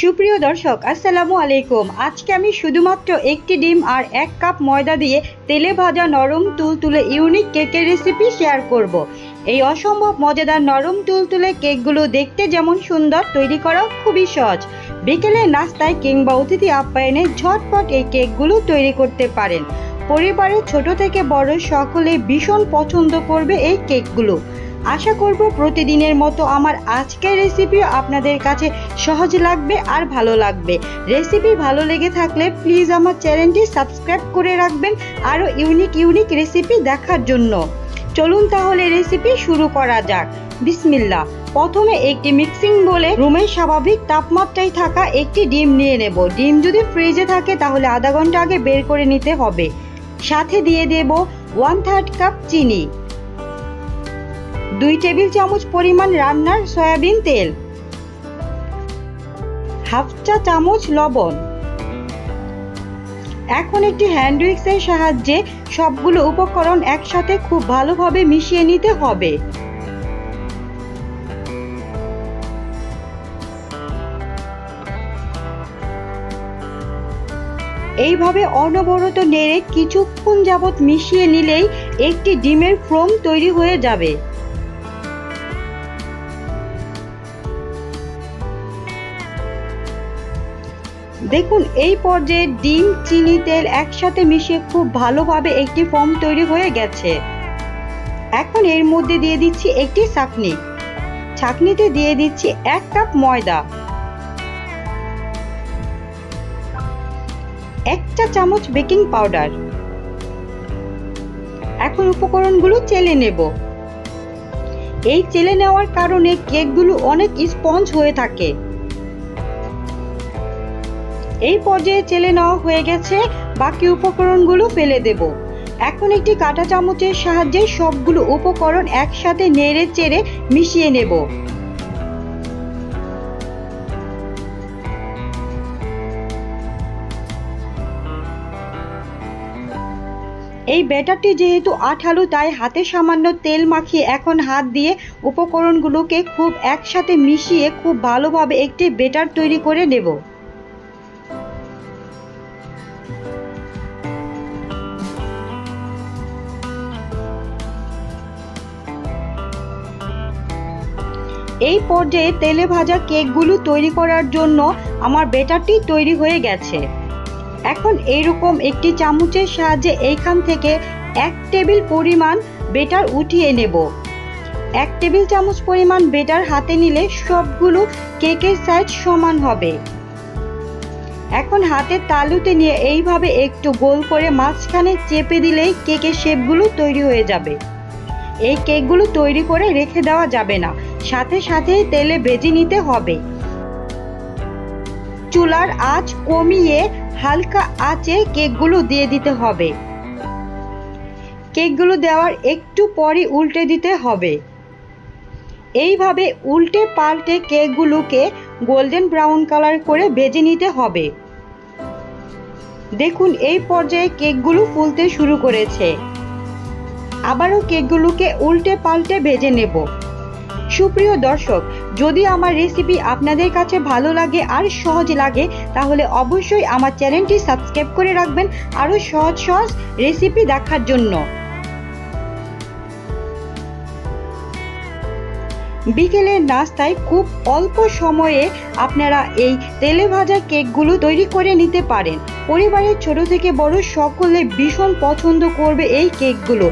সুপ্রিয় দর্শক, আসসালামু আলাইকুম। আজকে আমি শুধুমাত্র একটি ডিম আর এক কাপ ময়দা দিয়ে তেলে ভাজা নরম তুলতুলে ইউনিক কেকের রেসিপি শেয়ার করব। এই অসম্ভব মজাদার নরম তুলতুলে কেকগুলো দেখতে যেমন সুন্দর, তৈরি করা খুবই সহজ। বিকেলে নাস্তায় কিংবা অতিথি আপ্যায়নে ঝটপট এই কেকগুলো তৈরি করতে পারেন। পরিবারের ছোট থেকে বড় সকলে ভীষণ পছন্দ করবে এই কেকগুলো। আশা করব প্রতিদিনের মতো আমার আজকের রেসিপিও আপনাদের কাছে সহজ লাগবে আর ভালো লাগবে। রেসিপি ভালো লেগে থাকলে প্লিজ আমার চ্যানেলটি সাবস্ক্রাইব করে রাখবেন আরও ইউনিক ইউনিক রেসিপি দেখার জন্য। চলুন তাহলে রেসিপি শুরু করা যাক। বিসমিল্লা প্রথমে একটি মিক্সিং বলে রুমের স্বাভাবিক তাপমাত্রায় থাকা একটি ডিম নিয়ে নেব। ডিম যদি ফ্রিজে থাকে তাহলে আধা ঘণ্টা আগে বের করে নিতে হবে। সাথে দিয়ে দেব ওয়ান থার্ড কাপ চিনি। দুই টেবিল চামচ পরিমাণ রান্নার সয়াবিন তেল, হাফ চা চামচ লবণ। এখন একটি হ্যান্ড উইক্সের সাহায্যে সবগুলো উপকরণ একসাথে খুব ভালোভাবে মিশিয়ে নিতে হবে। এইভাবে অনবরত নেড়ে কিছুক্ষণ যাবৎ মিশিয়ে নিলেই একটি ডিমের ফ্রোম তৈরি হয়ে যাবে। দেখুন, এই পর্যায়ে ডিম, চিনি, তেল একসাথে মিশিয়ে খুব ভালোভাবে একটি ফর্ম তৈরি হয়ে গেছে। এখন এর মধ্যে দিয়ে দিচ্ছি একটি চাকনি। ছাকনিতে দিয়ে দিচ্ছি এক কাপ ময়দা। এক চা চামচ বেকিং পাউডার। এখন উপকরণগুলো চেলে নেব। এই চেলে নেওয়ার কারণে কেকগুলো অনেক স্পঞ্জ হয়ে থাকে। এই পর্যায়ে চেলে নেওয়া হয়ে গেছে। বাকি উপকরণগুলো ফেলে দেব। এখন একটি কাঁটা চামচের সাহায্যে সবগুলো উপকরণ একসাথে নেড়ে চেড়ে মিশিয়ে নেব। এই ব্যাটারটি যেহেতু আঠালো, তাই হাতে সামান্য তেল মাখিয়ে এখন হাত দিয়ে উপকরণগুলোকে খুব একসাথে মিশিয়ে খুব ভালোভাবে একটি ব্যাটার তৈরি করে নেব। এই পর্যায়ে তেলে ভাজা কেকগুলো তৈরি করার জন্য আমার বেটারটি তৈরি হয়ে গেছে। এখন এইরকম একটি চামচের সাহায্যে এইখান থেকে এক টেবিল পরিমাণ বেটার উঠিয়ে নেব। এক টেবিল চামচ পরিমাণ বেটার হাতে নিলে সবগুলো কেকের সাইজ সমান হবে। এখন হাতের তালুতে নিয়ে এইভাবে একটু গোল করে মাঝখানে চেপে দিলেই কেকের শেপগুলো তৈরি হয়ে যাবে। এই কেকগুলো তৈরি করে রেখে দেওয়া যাবে না। সাথে সাথে তেলে ভেজে নিতে হবে। চুলার আঁচ কমিয়ে হালকা আঁচে কেকগুলো দিয়ে দিতে হবে। কেকগুলো দেওয়ার একটু পরই উল্টে দিতে হবে। এইভাবে উল্টে পাল্টে কেকগুলোকে গোল্ডেন ব্রাউন কালার করে ভেজে নিতে হবে। দেখুন, এই পর্যায়ে কেকগুলো ফুলতে শুরু করেছে। আবারও কেকগুলোকে উল্টে পাল্টে ভেজে নেব। সুপ্রিয় দর্শক, যদি আমার রেসিপি আপনাদের কাছে ভালো লাগে আর সহজ লাগে, তাহলে অবশ্যই আমার চ্যানেলটি সাবস্ক্রাইব করে রাখবেন আরও সহজ সহজ রেসিপি দেখার জন্য। বিকেলের নাস্তায় খুব অল্প সময়ে আপনারা এই তেলে ভাজা কেকগুলো তৈরি করে নিতে পারেন। পরিবারের ছোট থেকে বড় সকলে ভীষণ পছন্দ করবে এই কেকগুলো।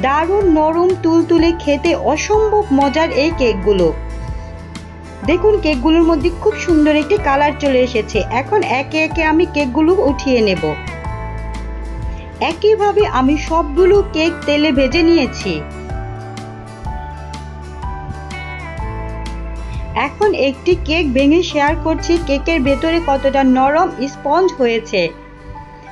দারুণ নরম তুলতুলে খেতে অসম্ভব মজার এই কেকগুলো। দেখুন, কেকগুলোর মধ্যে খুব সুন্দর একটি কালার চলে এসেছে। এখন একে একে আমি কেকগুলো উঠিয়ে নেব। একইভাবে আমি সবগুলো কেক তেলে ভেজে নিয়েছি। এখন একটি কেক ভেঙে শেয়ার করছি। কেকের ভেতরে কতটা নরম স্পঞ্জ হয়েছে।